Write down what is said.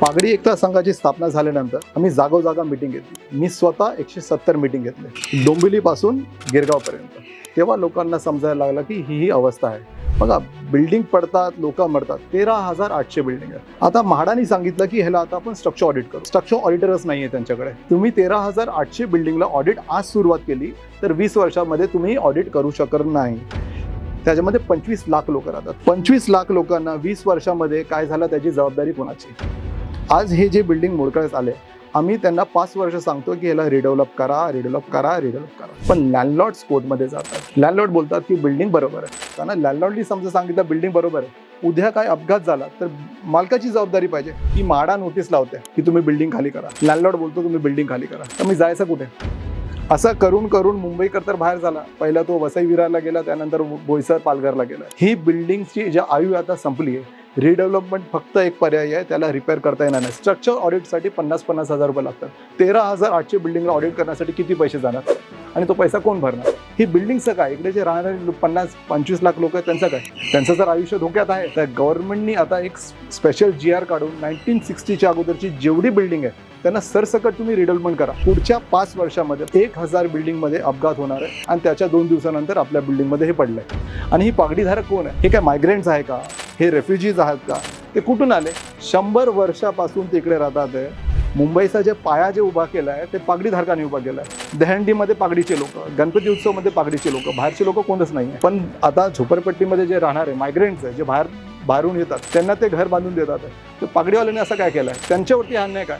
पागडी एकता संघाची स्थापना झाल्यानंतर आम्ही जागोजागा मिटिंग घेतली. मी स्वतः एकशे सत्तर मिटिंग घेतले. डोंबिवलीपासून गिरगावपर्यंत. तेव्हा लोकांना समजायला लागलं की ही ही अवस्था आहे. बघा बिल्डिंग पडतात लोक मरतात. तेरा हजार आठशे बिल्डिंग आहे आता म्हाडानी सांगितलं की ह्याला आता आपण स्ट्रक्चर ऑडिट करू. स्ट्रक्चर ऑडिटरच नाहीये त्यांच्याकडे. तुम्ही तेरा हजार आठशे बिल्डिंगला ऑडिट आज सुरुवात केली तर वीस वर्षामध्ये तुम्ही ऑडिट करू शकत नाही. त्याच्यामध्ये पंचवीस लाख लोक राहतात. पंचवीस लाख लोकांना वीस वर्षामध्ये काय झालं? त्याची जबाबदारी कोणाची? आज हे जे बिल्डिंग मोडकळत आले आम्ही त्यांना पाच वर्ष सांगतो की ह्याला रिडेव्हलप करा रिडेव्हलप करा रिडेव्हलप करा. पण लँडलॉर्ड कोर्टमध्ये जातात. लँडलॉर्ड बोलतात की बिल्डिंग बरोबर आहे. कारण लँडलॉर्डनी समजा सांगितलं बिल्डिंग बरोबर आहे. उद्या काय अपघात झाला तर मालकाची जबाबदारी पाहिजे. की माडा नोटीस लावते की तुम्ही बिल्डिंग खाली करा. लँडलॉर्ड बोलतो तुम्ही बिल्डिंग खाली करा. तर मी जायचं कुठे? असं करून करून मुंबईकर तर बाहेर झाला. पहिला तो वसई विरारला गेला त्यानंतर बोईसर पालघरला गेला. ही बिल्डिंगची ज्या आयु आता संपली आहे रिडेव्हलपमेंट फक्त एक पर्याय आहे त्याला रिपेअर करता येणार नाही. स्ट्रक्चर ऑडिटसाठी पन्नास पन्नास हजार रुपये लागतात. तेरा हजार आठशे बिल्डिंगला ऑडिट करण्यासाठी किती पैसे जाणार? आणि तो पैसा कोण भरणार? ही बिल्डिंगचं काय? इकडे जे राहणारे पन्नास पंचवीस लाख लोक आहेत त्यांचं काय? त्यांचं जर आयुष्य धोक्यात आहे. तर गव्हर्नमेंटनी आता एक स्पेशल जी आर काढून नाईन्टीन सिक्स्टीच्या अगोदरची जेवढी बिल्डिंग आहे त्यांना सरसकट तुम्ही रिडेव्हलपमेंट करा. पुढच्या पाच वर्षामध्ये एक हजार बिल्डिंगमध्ये अपघात होणार आहे. आणि त्याच्या दोन दिवसानंतर आपल्या बिल्डिंगमध्ये हे पडलं आहे आणि ही पागडीधारक कोण आहे? हे काय मायग्रेंट्स आहे का? हे रेफ्युजीज आहेत का? ते कुठून आले? शंभर वर्षापासून ते इकडे राहतात. आहे मुंबईचा जे पाया जे उभा केला आहे ते पागडीधारकांनी उभा केला आहे दहंडीमध्ये पागडीचे लोक गणपती उत्सवमध्ये पागडीचे लोक बाहेरचे लोक कोणच नाही आहे. पण आता झोपडपट्टीमध्ये जे राहणारे मायग्रेंट्स आहे जे बाहेर बाहेरून येतात त्यांना ते घर बांधून देतात. तर पागडीवाल्यांनी असं काय केलं आहे त्यांच्यावरती हा अन्याय काय?